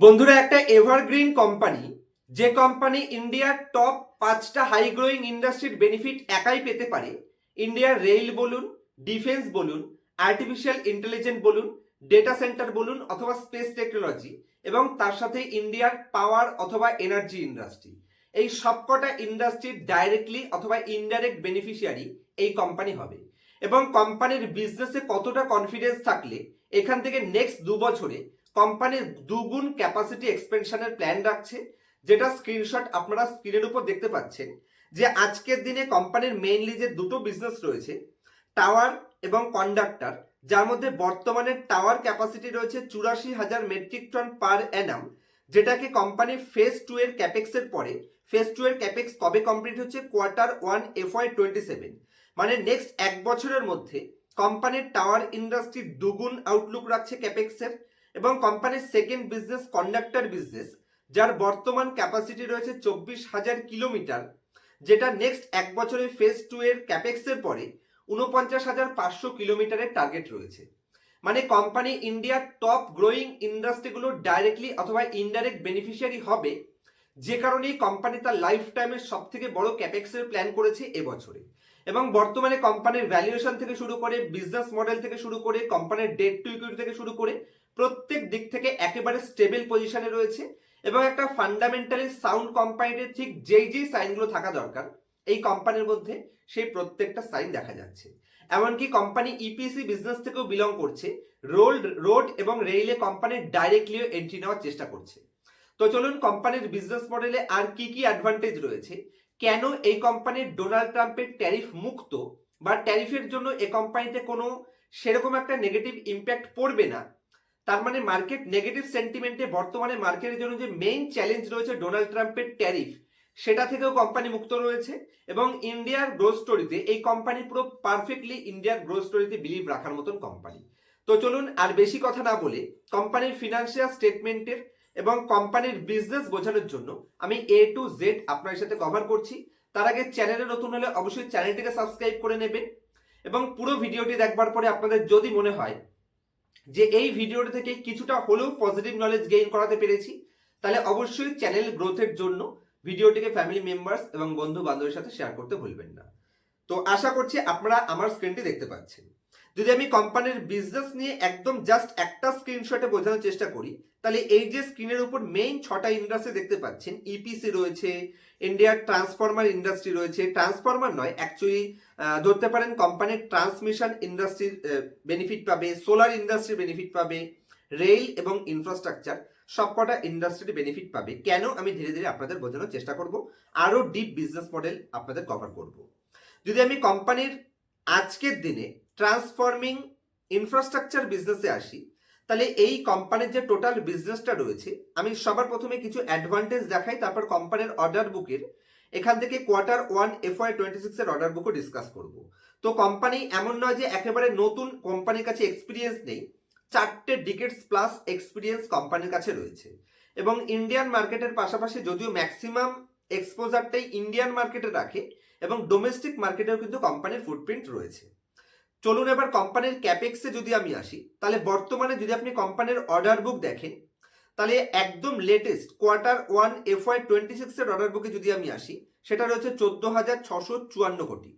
বন্ধুরা, একটা evergreen company যে কোম্পানি ইন্ডিয়ার টপ পাঁচটা হাই গ্রোয়িং ইন্ডাস্ট্রির বেনিফিট একাই পেতে পারে। ইন্ডিয়ার রেল বলুন ডিফেন্স বলুন আর্টিফিশিয়াল ইন্টেলিজেন্স বলুন ডেটা সেন্টার বলুন অথবা স্পেস টেকনোলজি এবং তার সাথে ইন্ডিয়ার পাওয়ার অথবা এনার্জি ইন্ডাস্ট্রি এই সবকটা ইন্ডাস্ট্রির ডাইরেক্টলি অথবা ইনডাইরেক্ট বেনিফিশিয়ারি এই কোম্পানি হবে। এবং কোম্পানির বিজনেসে কতটা কনফিডেন্স থাকলে এখান থেকে নেক্সট দু বছরে কোম্পানির দুগুণ ক্যাপাসিটি এক্সপেনশনের প্ল্যান রাখছে, যেটা স্ক্রিনশট আপনারা স্ক্রিনের উপর দেখতে পাচ্ছেন, যে আজকের দিনে কোম্পানির মেইনলি যে দুটো বিজনেস রয়েছে টাওয়ার এবং কন্ডাক্টর যার মধ্যে বর্তমানে টাওয়ার ক্যাপাসিটি রয়েছে চুরাশি হাজার মেট্রিক টন পার অ্যানাম যেটাকে কোম্পানি ফেজ টু এর ক্যাপেক্সের পরে ফেজ টু এর ক্যাপেক্স কবে কমপ্লিট হচ্ছে? Quarter one FY twenty seven মানে নেক্সট এক বছরের মধ্যে কোম্পানির টাওয়ার ইন্ডাস্ট্রি দুগুণ আউটলুক রাখছে ক্যাপেক্সের এবং কোম্পানির সেকেন্ড বিজনেস কন্ডাক্টর বিজনেস যার বর্তমান ক্যাপাসিটি রয়েছে চব্বিশ হাজার কিলোমিটার, যেটা নেক্সট এক বছরে ফেজ টু এর ক্যাপেক্সের পরে উনপঞ্চাশ হাজার পাঁচশো কিলোমিটারের টার্গেট রয়েছে। মানে কোম্পানি ইন্ডিয়ার টপ গ্রোয়িং ইন্ডাস্ট্রিগুলো ডাইরেক্টলি অথবা ইনডাইরেক্ট বেনিফিশিয়ারি হবে, যে কারণেই কোম্পানি তার লাইফ টাইমের সব থেকে বড় ক্যাপেক্সের প্ল্যান করেছে এবছরে এবং বর্তমানে কোম্পানির ভ্যালুয়েশন থেকে শুরু করে বিজনেস মডেল থেকে শুরু করে, কোম্পানির ডেট টু ইকুইটি থেকে শুরু করে প্রত্যেক দিক থেকে একেবারে স্টেবল পজিশনে রয়েছে এবং একটা ফান্ডামেন্টালি সাউন্ড কোম্পানির ঠিক যেই যেই সাইনগুলো থাকা দরকার, এই কোম্পানির মধ্যে সেই প্রত্যেকটা সাইন দেখা যাচ্ছে। এমনকি কোম্পানি ইপিসি বিজনেস থেকেও বিলং করছে রোড রোড এবং রেলে কোম্পানির ডাইরেক্টলিও এন্ট্রি নেওয়ার চেষ্টা করছে। তো চলুন কোম্পানির বিজনেস মডেলে আর কি কি অ্যাডভান্টেজ রয়েছে, কেন এই কোম্পানির ডোনাল্ড ট্রাম্পের ট্যারিফ মুক্ত বা ট্যারিফের জন্য এই কোম্পানিতে কোনো সেরকম একটা নেগেটিভ ইম্প্যাক্ট পড়বে না তার মানে মার্কেট নেগেটিভ সেন্টিমেন্টে বর্তমানে মার্কেটের জন্য যে মেইন চ্যালেঞ্জ রয়েছে ডোনাল্ড ট্রাম্পের ট্যারিফ সেটা থেকেও কোম্পানি মুক্ত রয়েছে এবং ইন্ডিয়ার গ্রোথ স্টোরিতে এই কোম্পানি পুরো পারফেক্টলি ইন্ডিয়ার গ্রোথ স্টোরিতে বিলিভ রাখার মতন কোম্পানি তো চলুন আর বেশি কথা না বলে কোম্পানির ফিনান্সিয়াল স্টেটমেন্টের এবং কোম্পানির বিজনেস বোঝানোর জন্য আমি এ টু জেড আপনার সাথে কভার করছি। তার আগে চ্যানেলে নতুন হলে অবশ্যই চ্যানেলটিকে সাবস্ক্রাইব করে নেবেন এবং পুরো ভিডিওটি দেখবার পরে আপনাদের যদি মনে হয় যে এই ভিডিওটি থেকে কিছুটা হলেও পজিটিভ নলেজ গেইন করাতে পেরেছি, তাহলে অবশ্যই চ্যানেল গ্রোথের জন্য ভিডিওটিকে ফ্যামিলি মেম্বার্স এবং বন্ধু বান্ধবের সাথে শেয়ার করতে ভুলবেন না। তো আশা করছি আপনারা আমার স্ক্রিনটি দেখতে পাচ্ছেন। যদি আমি কোম্পানির বিজনেস নিয়ে একদম জাস্ট একটা স্ক্রিনশটে বোঝানোর চেষ্টা করি, তাহলে এই যে স্ক্রিনের উপর মেইন ছটা ইন্ডাস্ট্রি দেখতে পাচ্ছেন ইপিসি রয়েছে ইন্ডিয়ার ট্রান্সফরমার ইন্ডাস্ট্রি রয়েছে ট্রান্সফরমার নয় অ্যাকচুয়ালি ধরতে পারেন কোম্পানির ট্রান্সমিশন ইন্ডাস্ট্রির বেনিফিট পাবে সোলার ইন্ডাস্ট্রির বেনিফিট পাবে রেল এবং ইনফ্রাস্ট্রাকচার সবকটা ইন্ডাস্ট্রির বেনিফিট পাবে। কেন আমি ধীরে ধীরে আপনাদের বোঝানোর চেষ্টা করব? আরও ডিপ বিজনেস মডেল আপনাদের কভার করব। যদি আমি কোম্পানির আজকের দিনে ট্রান্সফর্মিং ইনফ্রাস্ট্রাকচার বিজনেসে আসি, তাহলে এই কোম্পানির যে টোটাল বিজনেসটা রয়েছে, আমি সবার প্রথমে কিছু অ্যাডভান্টেজ দেখাই, তারপর কোম্পানির অর্ডার বুকের এখান থেকে quarter one F FY twenty সিক্সের অর্ডার বুকও ডিসকাস করব। তো কোম্পানি এমন নয় যে একেবারে নতুন কোম্পানির কাছে এক্সপিরিয়েন্স নেই, চারটে ডিকেটস প্লাস এক্সপিরিয়েন্স কোম্পানির কাছে রয়েছে। এবং ইন্ডিয়ান মার্কেটের পাশাপাশি যদিও ম্যাক্সিমাম এক্সপোজারটাই ইন্ডিয়ান মার্কেটে রাখে, এবং ডোমেস্টিক মার্কেটেও কিন্তু কোম্পানির ফুটপ্রিন্ট রয়েছে। চলুন এবার কোম্পানির ক্যাপেক্সে যদি আমি আসি, তাহলে বর্তমানে যদি আপনি কোম্পানির অর্ডার বুক দেখেন, তাহলে একদম latest quarter one F Y twenty সিক্সের অর্ডার বুকে যদি আমি আসি, সেটা রয়েছে চোদ্দ হাজার ছশো চুয়ান্ন কোটি।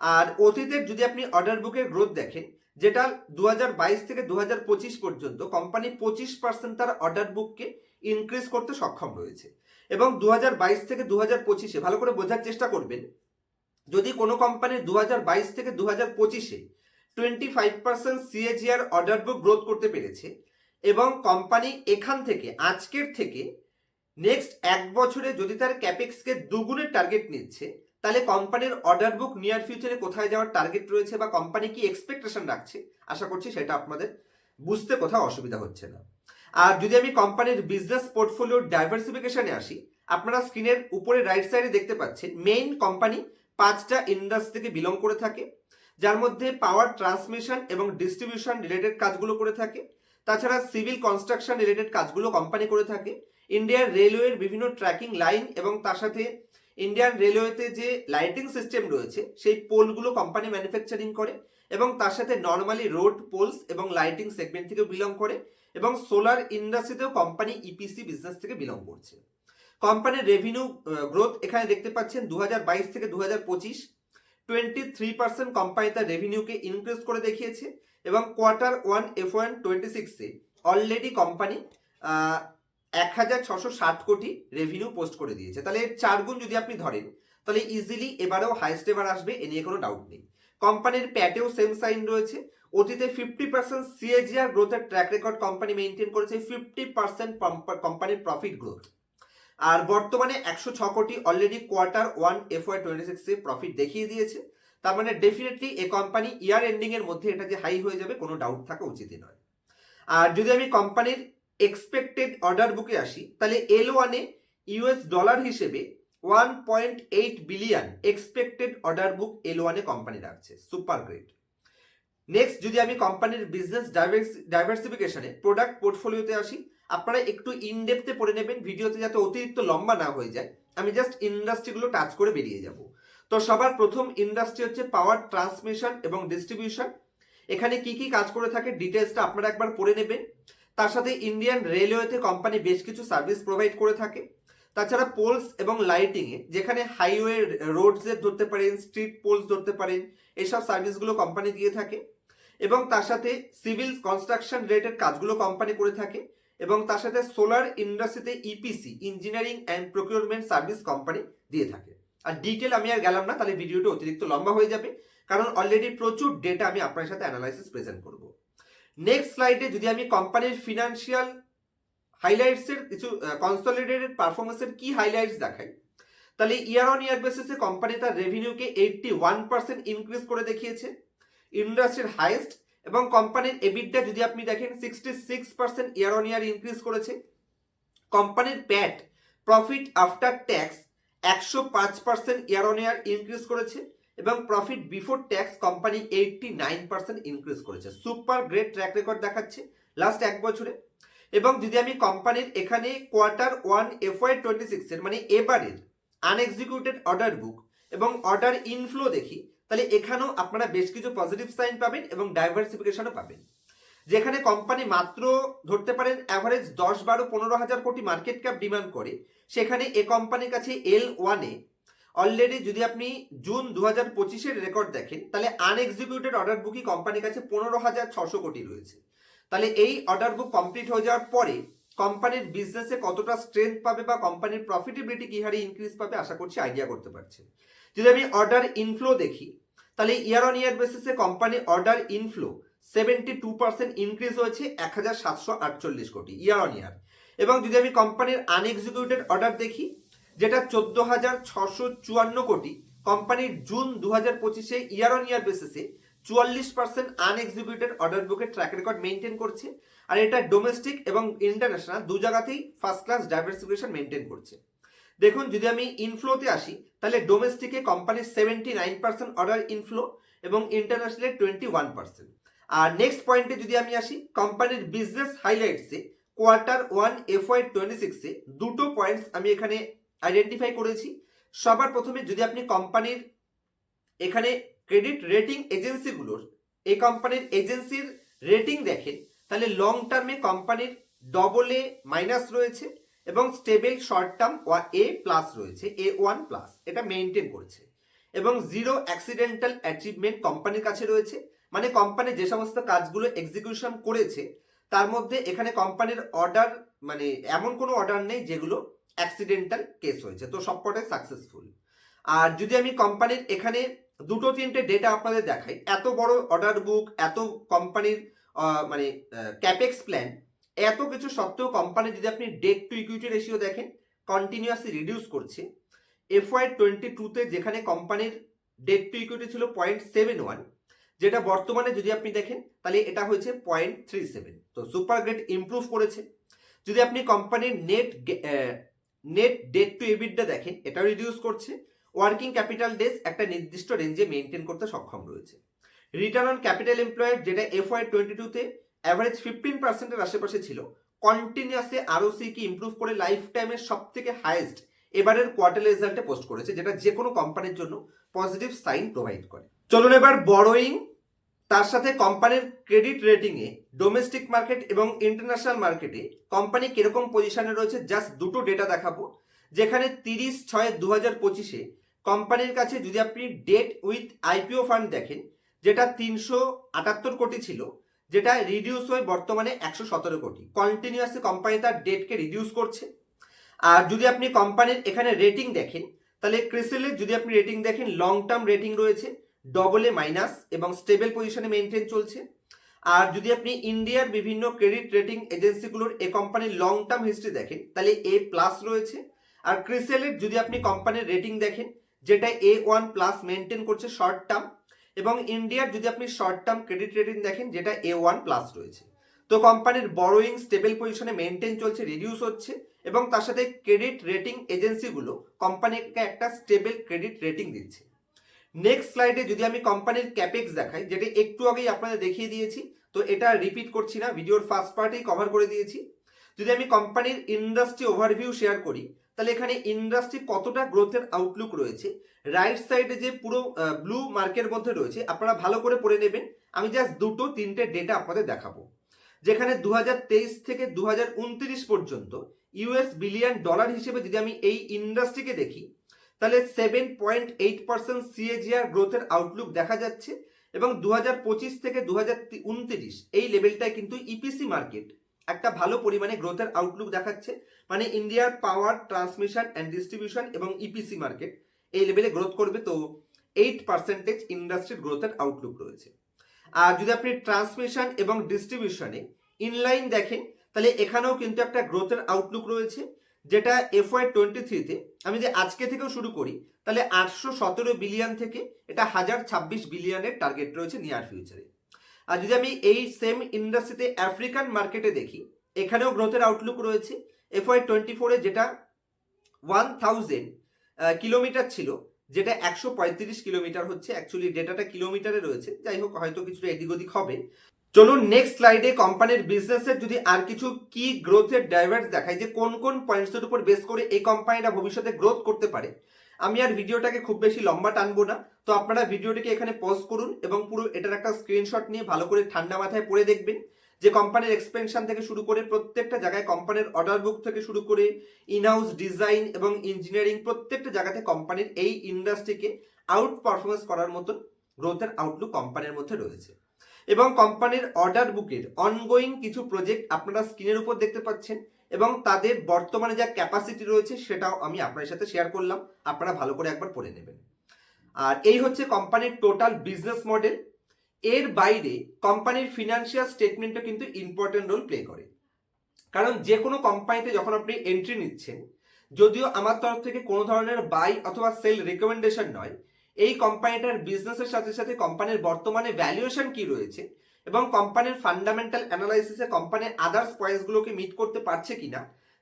আর অতীতের যদি আপনি অর্ডার বুকের গ্রোথ দেখেন, যেটা দু হাজার বাইশ থেকে দু হাজার পঁচিশ পর্যন্ত কোম্পানি পঁচিশ পার্সেন্ট তার অর্ডার বুককে ইনক্রিজ করতে সক্ষম রয়েছে। এবং দু হাজার বাইশ থেকে দু পঁচিশে, ভালো করে বোঝার চেষ্টা করবেন যদি কোনো কোম্পানি দু হাজার বাইশ থেকে দু হাজার পঁচিশে twenty five percent CAGR order book growth করতে পেরেছে এবং কোম্পানি এখান থেকে, আজকের থেকে নেক্সট এক বছরে যদি তার ক্যাপেক্সকে দুগুণের টার্গেট নিচ্ছে, তাহলে কোম্পানির অর্ডার বুক নিয়ার ফিউচারে কোথায় যাওয়ার টার্গেট রয়েছে বা কোম্পানি কি এক্সপেকটেশন রাখছে, আশা করছি সেটা আপনাদের বুঝতে কোথাও অসুবিধা হচ্ছে না। আর যদি আমি কোম্পানির বিজনেস পোর্টফোলিও ডাইভার্সিফিকেশনে আসি, আপনারা স্ক্রিনের উপরে রাইট সাইডে দেখতে পাচ্ছেন মেইন কোম্পানি পাঁচটা ইন্ডাস্ট্রি থেকে বিলং করে থাকে, যার মধ্যে পাওয়ার ট্রান্সমিশন এবং ডিস্ট্রিবিউশন রিলেটেড কাজগুলো করে থাকে, তাছাড়া সিভিল কনস্ট্রাকশন রিলেটেড কাজগুলো কোম্পানি করে থাকে ইন্ডিয়ান রেলওয়ের বিভিন্ন ট্র্যাকিং লাইন এবং তার সাথে ইন্ডিয়ান রেলওয়েতে যে লাইটিং সিস্টেম রয়েছে, সেই পোলগুলো কোম্পানি ম্যানুফ্যাকচারিং করে এবং তার সাথে নর্মালি রোড পোলস এবং লাইটিং সেগমেন্ট থেকে বিলং করে এবং সোলার ইন্ডাস্ট্রিতেও কোম্পানি ইপিসি বিজনেস থেকে বিলং করছে। কোম্পানির রেভিনিউ গ্রোথ এখানে দেখতে পাচ্ছেন দু হাজার বাইশ থেকে দু হাজার পঁচিশ। টোয়েন্টি থ্রি পার্সেন্ট কোম্পানি তার রেভিনিউকে ইনক্রিজ করে দেখিয়েছে এবং quarter one F one twenty সিক্সে অলরেডি কোম্পানি এক হাজার ছশো ষাট কোটি রেভিনিউ পোস্ট করে দিয়েছে। তাহলে চার গুণ যদি আপনি ধরেন, তাহলে ইজিলি এবারেও হাইস্ট এবার আসবে, এ নিয়ে কোনো ডাউট নেই। কোম্পানির প্যাটেও সেম সাইন রয়েছে। অতীতে ফিফটি পার্সেন্ট সিএজিআর গ্রোথের ট্র্যাক রেকর্ড কোম্পানি মেনটেন করেছে ফিফটি পার্সেন্ট কোম্পানির প্রফিট গ্রোথ আর বর্তমানে একশো ছ crore already quarter one F Y twenty সিক্সে প্রফিট দেখিয়ে দিয়েছে। তার মানে ডেফিনেটলি এ কোম্পানি ইয়ার এন্ডিং এর মধ্যে এটা যে হাই হয়ে যাবে কোনো ডাউট থাকা উচিতই নয়। আর যদি আমি কোম্পানির এক্সপেক্টেড অর্ডার বুকে আসি, তাহলে এল ওয়ানে ইউএস ডলার হিসেবে one point eight billion expected order book L ওয়ানে কোম্পানি রাখছে সুপার গ্রেট নেক্সট যদি আমি কোম্পানির বিজনেস ডাইভার্সিফিকেশনে প্রোডাক্ট পোর্টফোলিওতে আসি আপনারা একটু ইনডেপথে পড়ে নেবেন, ভিডিওতে যাতে অতিরিক্ত লম্বা না হয়ে যায়। আমি জাস্ট ইন্ডাস্ট্রিগুলো টাচ করে বেরিয়ে যাব। তো সবার প্রথম ইন্ডাস্ট্রি হচ্ছে পাওয়ার ট্রান্সমিশন এবং ডিস্ট্রিবিউশন এখানে কি কি কাজ করে থাকে ডিটেলসটা আপনারা একবার পড়ে নেবেন। তার সাথে ইন্ডিয়ান রেলওয়েতে কোম্পানি বেশ কিছু সার্ভিস প্রোভাইড করে থাকে। তাছাড়া পোলস এবং লাইটিংয়ে যেখানে হাইওয়ে রোডসে ধরতে পারেন স্ট্রিট পোলস ধরতে পারেন এইসব সার্ভিসগুলো কোম্পানি দিয়ে থাকে। এবং তার সাথে সিভিল কনস্ট্রাকশন রিলেটেড কাজগুলো কোম্পানি করে থাকে। এবং তার সাথে সোলার ইন্ডাস্ট্রিতে EPC engineering and procurement service company দিয়ে থাকে। আর ডিটেল আমি আর গেলাম না, তাহলে ভিডিওটা অতিরিক্ত লম্বা হয়ে যাবে, কারণ অলরেডি প্রচুর ডেটা আমি আপনার সাথে অ্যানালাইসিস প্রেজেন্ট করব। নেক্সট স্লাইডে যদি আমি কোম্পানির ফিনান্সিয়াল হাইলাইটসের কিছু কনসলিডেটেড পারফরমেন্সের কি হাইলাইটস দেখাই, তাহলে ইয়ার অন ইয়ার বেসিসে কোম্পানি তার রেভিনিউকে এইটটি ওয়ান পার্সেন্ট ইনক্রিজ করে দেখিয়েছে। ইন্ডাস্ট্রির হাইয়েস্ট এবং কোম্পানির এবিডটা যদি আপনি দেখেন sixty six percent year on year increase করেছে। কোম্পানির প্যাট প্রফিট আফটার ট্যাক্স একশো পাঁচ percent year on year increase করেছে এবং profit before tax company eighty nine percent increase করেছে। সুপার গ্রেট ট্র্যাক রেকর্ড দেখাচ্ছে লাস্ট এক বছরে। এবং যদি আমি কোম্পানির এখানে কোয়ার্টার ওয়ান এফওয়াই টোয়েন্টি সিক্সের মানে এবারের আনএক্সিকিউটেড অর্ডার বুক এবং অর্ডার ইনফ্লো দেখি তাহলে এখানেও আপনারা বেশ কিছু পজিটিভ সাইন পাবেন এবং ডাইভার্সিফিকেশনও পাবেন। যেখানে কোম্পানি মাত্র ধরতে পারেন অ্যাভারেজ দশ বারো পনেরো হাজার কোটি মার্কেট ক্যাপ ডিমান্ড করে, সেখানে এ কোম্পানির কাছে এল ওয়ানে অলরেডি যদি আপনি জুন দু হাজার পঁচিশের রেকর্ড দেখেন, তাহলে আনএক্সিকিউটেড অর্ডার বুকই কোম্পানির কাছে পনেরো হাজার ছশো কোটি রয়েছে। তাহলে এই অর্ডার বুক কমপ্লিট হয়ে যাওয়ার পরে কোম্পানির বিজনেসে কতটা স্ট্রেংথ পাবে বা কোম্পানির প্রফিটেবিলিটি কি হারে ইনক্রিজ পাবে, আশা করছি আইডিয়া করতে পারছেন। যদি আমি অর্ডার ইনফ্লো দেখি তাহলে ইয়ার অন ইয়ার বেসিসে কোম্পানির order inflow seventy two percent increase হয়েছে এক হাজার সাতশো আটচল্লিশ কোটি ইয়ার অন ইয়ার এবং যদি আমি কোম্পানির আনএক্সিকিউটেড অর্ডার দেখি, যেটা চোদ্দ হাজার ছশো চুয়ান্ন কোটি কোম্পানির জুন দু হাজার পঁচিশে ইয়ার অন ইয়ার বেসিসে চুয়াল্লিশ পার্সেন্ট আনএক্সিকিউটেড অর্ডার বুকের ট্র্যাক রেকর্ড মেনটেন করছে। আর এটা ডোমেস্টিক এবং ইন্টারন্যাশনাল দু জায়গাতেই ফার্স্ট ক্লাস ডাইভার্সিফিকেশন মেনটেন করছে। দেখুন, যদি আমি ইনফ্লোতে আসি, তাহলে ডোমেস্টিকে কোম্পানির seventy nine percent order inflow এবং ইন্টারন্যাশনালে টোয়েন্টি ওয়ান পার্সেন্ট আর নেক্সট পয়েন্টে যদি আমি আসি কোম্পানির business হাইলাইটসে quarter one F Y twenty সিক্সে দুটো পয়েন্টস আমি এখানে আইডেন্টিফাই করেছি। সবার প্রথমে যদি আপনি কোম্পানির এখানে ক্রেডিট রেটিং এজেন্সিগুলোর এই কোম্পানির এজেন্সির রেটিং দেখেন, তাহলে লং টার্মে কোম্পানির ডবল এ মাইনাস রয়েছে। এবং stable short term A plus রয়েছে, এ ওয়ান প্লাস। এটা মেনটেন করছে। এবং জিরো অ্যাক্সিডেন্টাল অ্যাচিভমেন্ট কোম্পানির কাছে রয়েছে। মানে কোম্পানি যে সমস্ত কাজগুলো এক্সিকিউশন করেছে, তার মধ্যে এখানে কোম্পানির অর্ডার মানে এমন কোনো অর্ডার নেই যেগুলো অ্যাক্সিডেন্টাল কেস হয়েছে। তো সবকটাই সাকসেসফুল। আর যদি আমি কোম্পানির এখানে দুটো তিনটে ডেটা আপনাদের দেখাই, এত বড় অর্ডার বুক, এত কোম্পানির মানে ক্যাপেক্স প্ল্যান এত কিছু সত্ত্বেও কোম্পানি যদি আপনি ডেট টু ইকুইটি রেশিও দেখেন কন্টিনিউয়াসলি রিডিউস করছে। এফওয়াই টোয়েন্টি টুতে যেখানে কোম্পানির ডেট টু ইকুইটি ছিল পয়েন্ট সেভেন ওয়ান যেটা বর্তমানে যদি আপনি দেখেন, তাহলে এটা হয়েছে পয়েন্ট থ্রি সেভেন তো সুপার গ্রেট ইমপ্রুভ করেছে। যদি আপনি কোম্পানির net net debt to EBITDA দেখেন এটা রিডিউস করছে। ওয়ার্কিং ক্যাপিটাল ডেস একটা নির্দিষ্ট রেঞ্জে মেনটেন করতে সক্ষম রয়েছে। রিটার্ন অন ক্যাপিটাল এমপ্লয়েড যেটা এফ ওয়াই টোয়েন্টি টুতে অ্যাভারেজ ফিফটিন পার্সেন্টের আশেপাশে ছিল। কন্টিনিউয়াসলি আরও সি কি ইমপ্রুভ করে লাইফ টাইমের সব থেকে হাইয়েস্ট এবারের কোয়ার্টার রেজাল্টে পোস্ট করেছে, যেটা যে কোনো কোম্পানির জন্য পজিটিভ সাইন প্রোভাইড করে। চলুন এবার বড়োয়িং তার সাথে কোম্পানির ক্রেডিট রেটিংয়ে ডোমেস্টিক মার্কেট এবং ইন্টারন্যাশনাল মার্কেটে কোম্পানি কীরকম পজিশনে রয়েছে জাস্ট দুটো ডেটা দেখাবো। যেখানে তিরিশ ছয় দু হাজার পঁচিশে কোম্পানির কাছে যদি আপনি ডেট উইথ আইপিও ফান্ড দেখেন, যেটা তিনশো আটাত্তর কোটি ছিল যেটা রিডিউস হয়ে বর্তমানে একশো সতেরো কোটি। কন্টিনিউয়াসলি কোম্পানি তার ডেটকে রিডিউস করছে। আর যদি আপনি কোম্পানির এখানে রেটিং দেখেন, তাহলে ক্রিসেলের যদি আপনি রেটিং দেখেন লং টার্ম রেটিং রয়েছে ডবল এ মাইনাস এবং স্টেবল পজিশনে মেনটেন চলছে। আর যদি আপনি ইন্ডিয়ার বিভিন্ন ক্রেডিট রেটিং এজেন্সিগুলোর এ কোম্পানির লং টার্ম হিস্ট্রি দেখেন, তাহলে এ প্লাস রয়েছে। আর ক্রিসেলের যদি আপনি কোম্পানির রেটিং দেখেন, যেটা এ ওয়ান প্লাস মেনটেন করছে শর্ট টার্ম এবং ইন্ডিয়ার যদি আপনি শর্ট টার্ম ক্রেডিট রেটিং দেখেন, যেটা এ ওয়ান প্লাস রয়েছে। তো কোম্পানির বড়োয়িং স্টেবল পজিশনে মেনটেন চলছে রিডিউস হচ্ছে এবং তার সাথে ক্রেডিট রেটিং এজেন্সিগুলো কোম্পানিকে একটা স্টেবল ক্রেডিট রেটিং দিচ্ছে। নেক্সট স্লাইডে যদি আমি কোম্পানির ক্যাপেক্স দেখাই, যেটা একটু আগেই আপনাদের দেখিয়ে দিয়েছি, তো এটা রিপিট করছি না ভিডিওর ফার্স্ট পার্টেই কভার করে দিয়েছি। যদি আমি কোম্পানির ইন্ডাস্ট্রি ওভারভিউ শেয়ার করি তাহলে এখানে ইন্ডাস্ট্রি কতটা গ্রোথের আউটলুক রয়েছে? রাইট সাইডে যে পুরো ব্লু মার্কের মধ্যে রয়েছে, আপনারা ভালো করে পড়ে নেবেন। আমি জাস্ট দুটো, তিনটে ডেটা আপনাদের দেখাবো। যেখানে দু হাজার তেইশ থেকে দু হাজার উনত্রিশ পর্যন্ত ইউএস বিলিয়ন ডলার হিসেবে যদি আমি এই ইন্ডাস্ট্রিকে দেখি, তাহলে seven point eight percent CAGR গ্রোথের আউটলুক দেখা যাচ্ছে এবং দু হাজার পঁচিশ থেকে দু হাজার উনত্রিশ এই লেভেলটায় কিন্তু ইপিসি মার্কেট একটা ভালো পরিমাণে গ্রোথের আউটলুক দেখাচ্ছে। মানে ইন্ডিয়ার পাওয়ার ট্রান্সমিশন অ্যান্ড ডিস্ট্রিবিউশন এবং ইপিসি মার্কেট এই লেভেলে গ্রোথ করবে তো এইট পার্সেন্টেজ ইন্ডাস্ট্রির গ্রোথের আউটলুক রয়েছে। আর যদি আপনি ট্রান্সমিশন এবং ডিস্ট্রিবিউশনে ইনলাইন দেখেন, তাহলে এখানেও কিন্তু একটা গ্রোথের আউটলুক রয়েছে, যেটা এফওয়াই টোয়েন্টি থ্রিতে আমি যে আজকে থেকেও শুরু করি, তাহলে আটশো সতেরো বিলিয়ন থেকে এটা হাজার ছাব্বিশ বিলিয়নের টার্গেট রয়েছে নিয়ার ফিউচারে আর যদি আমি এই সেম ইন্ডাস্ট্রিতে আফ্রিকান মার্কেটে দেখি, এখানেও গ্রোথের আউটলুক রয়েছে। এফওয়াই টোয়েন্টি ফোরে যেটা ওয়ান থাউজেন্ড কিলোমিটার ছিল, যেটা একশো পঁয়ত্রিশ কিলোমিটার হচ্ছে। অ্যাকচুয়ালি ডেটাটা কিলোমিটারে রয়েছে। যাই হোক, হয়তো কিছুটা এদিক ওদিক হবে। চলুন নেক্সট স্লাইডে কোম্পানির বিজনেসের যদি আর কিছু কি গ্রোথের ড্রাইভার্স দেখায় যে কোন কোন পয়েন্টসের উপর বেস করে এই কোম্পানিটা ভবিষ্যতে গ্রোথ করতে পারে। আমি আর ভিডিওটাকে খুব বেশি লম্বা টানবো না। তো আপনারা ভিডিওটিকে এখানে পজ করুন এবং পুরো এটার একটা স্ক্রিনশট নিয়ে ভালো করে ঠান্ডা মাথায় পড়ে দেখবেন। যে কোম্পানির এক্সপেনশন থেকে শুরু করে প্রত্যেকটা জায়গায় কোম্পানির অর্ডার বুক থেকে শুরু করে ইনহাউস ডিজাইন এবং ইঞ্জিনিয়ারিং প্রত্যেকটা জায়গাতে কোম্পানির এই ইন্ডাস্ট্রিকে আউট পারফরমেন্স করার মতন গ্রোথের আউটলুক কোম্পানির মধ্যে রয়েছে। এবং কোম্পানির অর্ডার বুকের অনগোয়িং কিছু প্রজেক্ট আপনারা স্ক্রিনের উপর দেখতে পাচ্ছেন। এবং তাদের বর্তমানে যা ক্যাপাসিটি রয়েছে সেটাও আমি আপনার সাথে শেয়ার করলাম। আপনারা ভালো করে একবার পড়ে নেবেন। আর এই হচ্ছে কোম্পানির টোটাল বিজনেস মডেল এর বাইরে কোম্পানির ফিনান্সিয়াল স্টেটমেন্টও কিন্তু ইম্পর্টেন্ট রোল প্লে করে। কারণ যে কোনো কোম্পানিতে যখন আপনি এন্ট্রি নিচ্ছেন, যদিও আমার তরফ থেকে কোনো ধরনের বাই অথবা সেল রেকমেন্ডেশন নয়, এই কোম্পানিটার বিজনেসের সাথে সাথে কোম্পানির বর্তমানে ভ্যালুয়েশন কি রয়েছে এবং কোম্পানির ফান্ডামেন্টাল অ্যানালাইসিসে কোম্পানির আদার্স পয়েন্টসগুলোকে মিট করতে পারছে কিনা,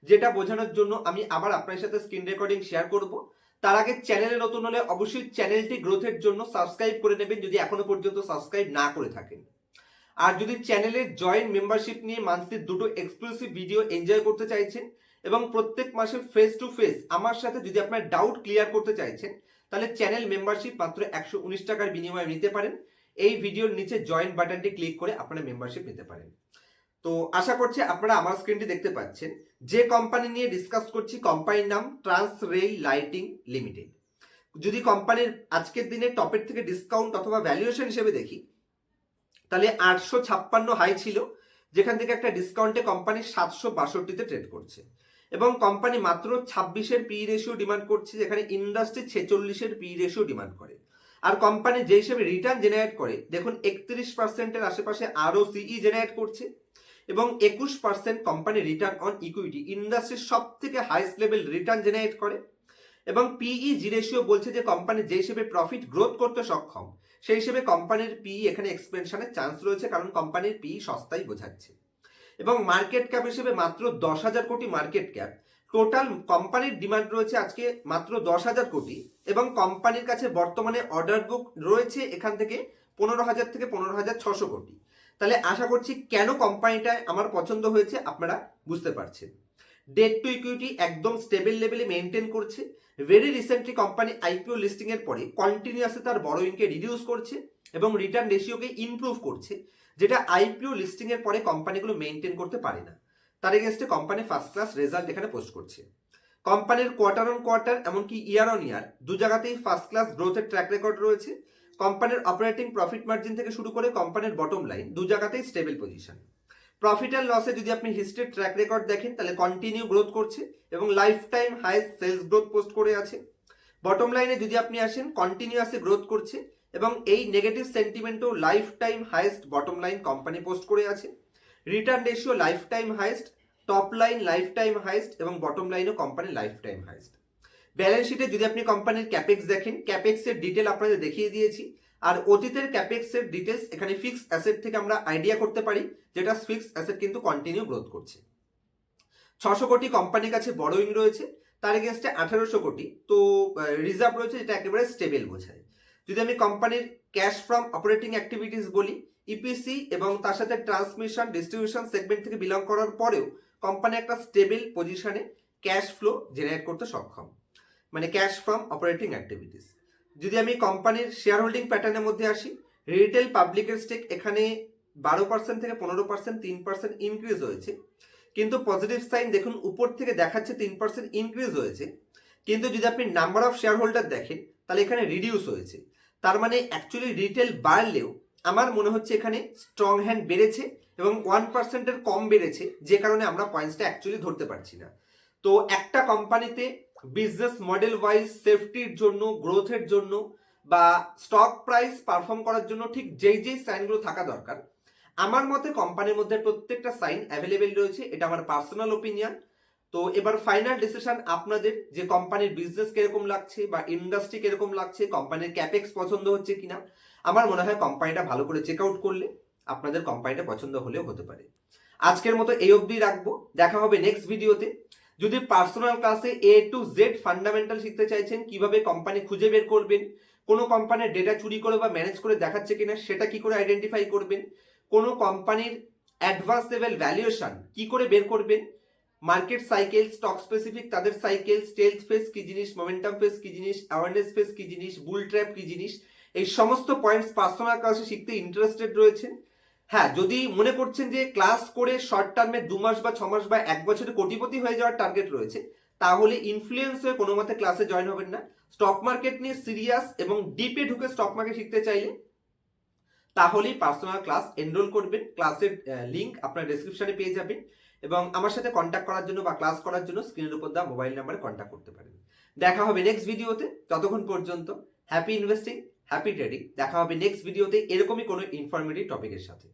যেটা বোঝানোর জন্য আমি আবার আপনার সাথে স্ক্রিন রেকর্ডিং শেয়ার করব। তার আগে চ্যানেলে নতুন হলে অবশ্যই চ্যানেলটি গ্রোথের জন্য সাবস্ক্রাইব করে নেবেন যদি এখনও পর্যন্ত সাবস্ক্রাইব না করে থাকেন। আর যদি চ্যানেলের জয়েন্ট মেম্বারশিপ নিয়ে মান্থলি দুটো এক্সক্লুসিভ ভিডিও এনজয় করতে চাইছেন এবং প্রত্যেক মাসে ফেস টু ফেস আমার সাথে যদি আপনার ডাউট ক্লিয়ার করতে চাইছেন, তাহলে চ্যানেল মেম্বারশিপ মাত্র একশো উনিশ টাকার বিনিময়ে নিতে পারেন। এই ভিডিওর নিচে জয়েন্ট বাটনটি ক্লিক করে আপনারা মেম্বারশিপ নিতে পারেন। তো আশা করছি আপনারা আমার স্ক্রিনটি দেখতে পাচ্ছেন। যে কোম্পানি নিয়ে ডিসকাস করছি কোম্পানির নাম ট্রান্স রেল লাইটিং লিমিটেড যদি কোম্পানির আজকের দিনে টপের থেকে ডিসকাউন্ট অথবা ভ্যালুয়েশন হিসেবে দেখি, তাহলে আটশো ছাপ্পান্ন হাই ছিল, যেখান থেকে একটা ডিসকাউন্টে কোম্পানি সাতশো বাষট্টিতে ট্রেড করছে। এবং কোম্পানি মাত্র ছাব্বিশের পি রেশিও ডিমান্ড করছে, যেখানে ইন্ডাস্ট্রি ছেচল্লিশের পি রেশিও ডিমান্ড করে। আর কোম্পানি যে হিসেবে রিটার্ন জেনারেট করে, দেখুন একত্রিশ পার্সেন্টের আশেপাশে আরও সিই জেনারেট করছে এবং একুশ percent company return on equity ইন্ডাস্ট্রির সব থেকে হাইস্ট লেভেল রিটার্ন জেনারেট করে এবং পিই জি রেশিও বলছে যে কোম্পানি যে হিসেবে প্রফিট গ্রোথ করতে সক্ষম, সেই হিসেবে কোম্পানির পিই এখানে এক্সপেনশনের চান্স রয়েছে কারণ কোম্পানির পিই সস্তাই বোঝাচ্ছে এবং মার্কেট ক্যাপ হিসেবে মাত্র দশ হাজার কোটি মার্কেট ক্যাপ টোটাল কোম্পানির ডিমান্ড রয়েছে আজকে মাত্র দশ হাজার কোটি এবং কোম্পানির কাছে বর্তমানে অর্ডার বুক রয়েছে এখান থেকে পনেরো হাজার থেকে পনেরো হাজার ছশো কোটি। তাহলে আশা করছি কেন কোম্পানিটা আমার পছন্দ হয়েছে আপনারা বুঝতে পারছেন। ডেট টু ইকুইটি একদম স্টেবল লেভেলে মেনটেন করছে। Very recently company IPO listing এর পরে কন্টিনিউয়াসলি তার বড়োইংকে রিডিউস করছে এবং রিটার্ন রেশিওকে ইমপ্রুভ করছে, যেটা আইপিও লিস্টিং এর পরে কোম্পানিগুলো মেনটেন করতে পারে না। তার এগেনস্টে কোম্পানি ফার্স্ট ক্লাস রেজাল্ট এখানে পোস্ট করছে। কোম্পানির কোয়ার্টার অন কোয়ার্টার এমনকি ইয়ার অন ইয়ার দু জায়গাতেই ফার্স্ট ক্লাস গ্রোথের ট্র্যাক রেকর্ড রয়েছে। কোম্পানির অপারেটিং প্রফিট মার্জিন থেকে শুরু করে কোম্পানির বটম লাইন দু জায়গাতেই স্টেবল পজিশন প্রফিট অ্যান্ড লসে যদি আপনি হিস্ট্রির ট্র্যাক রেকর্ড দেখেন, তাহলে কন্টিনিউ গ্রোথ করছে এবং life time highest sales growth post করে আছে। বটম লাইনে যদি আপনি আসেন কন্টিনিউয়াসলি গ্রোথ করছে এবং এই negative সেন্টিমেন্টও life time highest bottom line company post করে আছে। Return ratio life time highest top line life time highest এবং বটম লাইনও কোম্পানির লাইফ টাইম হাইস্ট ব্যালেন্স শিটে যদি আপনি কোম্পানির ক্যাপেক্স দেখেন ক্যাপেক্সের ডিটেল আপনাদের দেখিয়ে দিয়েছি। আর অতীতের ক্যাপেক্সের ডিটেলস এখানে ফিক্সড অ্যাসেট থেকে আমরা আইডিয়া করতে পারি, যেটা ফিক্সড অ্যাসেট কিন্তু কন্টিনিউ গ্রোথ করছে। ছশো কোটি কোম্পানির কাছে বড়োইং রয়েছে, তার এগেনস্টে আঠারোশো কোটি। তো রিজার্ভ রয়েছে, যেটা একেবারে স্টেবল বোঝায়। যদি আমি কোম্পানির ক্যাশ ফ্রম অপারেটিং অ্যাক্টিভিটিস বলি ইপিসি এবং তার সাথে ট্রান্সমিশন ডিস্ট্রিবিউশন সেগমেন্ট থেকে বিলং করার পরেও কোম্পানি একটা স্টেবল পজিশনে ক্যাশ ফ্লো জেনারেট করতে সক্ষম। মানে ক্যাশ ফ্রম অপারেটিং অ্যাক্টিভিটিস যদি আমি কোম্পানির শেয়ার হোল্ডিং প্যাটার্নের মধ্যে আসি রিটেল পাবলিকের স্টেক এখানে বারো পার্সেন্ট থেকে পনেরো পার্সেন্ট তিন পার্সেন্ট ইনক্রিজ হয়েছে। কিন্তু পজিটিভ সাইন দেখুন, উপর থেকে দেখাচ্ছে তিন পার্সেন্ট ইনক্রিজ হয়েছে। কিন্তু যদি আপনি নাম্বার অফ শেয়ার হোল্ডার দেখেন, তাহলে এখানে রিডিউস হয়েছে। তার মানে অ্যাকচুয়ালি রিটেল বাড়লেও আমার মনে হচ্ছে এখানে স্ট্রং হ্যান্ড বেড়েছে এবং ওয়ান পার্সেন্টের কম বেড়েছে, যে কারণে আমরা পয়েন্টসটা অ্যাকচুয়ালি ধরতে পারছি না। তো একটা কোম্পানিতে বিজনেস মডেল ওয়াইজ সেফটির জন্য গ্রোথের জন্য বা স্টক প্রাইস পারফর্ম করার জন্য ঠিক যেই যেই সাইনগুলো থাকা দরকার, আমার মতে কোম্পানির মধ্যে প্রত্যেকটা সাইন অ্যাভেলেবেল রয়েছে, এটা আমার পার্সোনাল ওপিনিয়ন তো এবার ফাইনাল ডিসিশন আপনাদের যে কোম্পানির বিজনেস কীরকম লাগছে বা ইন্ডাস্ট্রি কীরকম লাগছে কোম্পানির ক্যাপেক্স পছন্দ হচ্ছে কিনা, আমার মনে হয় কোম্পানিটা ভালো করে চেক আউট করলে আপনাদের কোম্পানিটা পছন্দ হলেও হতে পারে। আজকের মতো এই অবধি রাখব, দেখা হবে নেক্সট ভিডিওতে যদি পার্সোনাল ক্লাসে এ টু জেড ফান্ডামেন্টাল শিখতে চাইছেন, কীভাবে কোম্পানি খুঁজে বের করবেন, কোনো কোম্পানির ডেটা চুরি করে বা ম্যানেজ করে দেখাচ্ছে কিনা, সেটা কি করে আইডেন্টিফাই করবেন, কোনো কোম্পানির অ্যাডভান্স লেভেল ভ্যালুয়েশন কি করে বের করবেন মার্কেট সাইকেল স্টক স্পেসিফিক তাদের সাইকেল স্টেলথ ফেস কি জিনিস মোমেন্টাম ফেস কি জিনিস অ্যাওয়ারনেস ফেস কি জিনিস বুল ট্র্যাপ কি জিনিস, এই সমস্ত পয়েন্টস পার্সোনাল ক্লাসে শিখতে ইন্টারেস্টেড রয়েছেন। হ্যাঁ যদি মনে করছেন যে ক্লাস করে শর্ট টার্মে দু মাস বা ছ মাস বা এক বছরে কোটিপতি হয়ে যাওয়ার টার্গেট রয়েছে, তাহলে ইনফ্লুয়েন্স হয়ে কোনো মতে ক্লাসে জয়েন হবেন না। স্টক মার্কেট নিয়ে সিরিয়াস এবং ডিপে ঢুকে স্টক মার্কেট শিখতে চাইলে, তাহলেই পার্সোনাল ক্লাস এনরোল করবেন। ক্লাসের লিঙ্ক আপনার ডেসক্রিপশনে পেয়ে যাবেন। এবং আমার সাথে কন্ট্যাক্ট করার জন্য বা ক্লাস করার জন্য স্ক্রিনের উপর দেওয়া মোবাইল নাম্বারে কন্ট্যাক্ট করতে পারেন। দেখা হবে নেক্সট ভিডিওতে ততক্ষণ পর্যন্ত হ্যাপি ইনভেস্টিং হ্যাপি ট্রেডিং দেখা হবে নেক্সট ভিডিওতে এরকমই কোনো ইনফরমেটিভ টপিকের সাথে।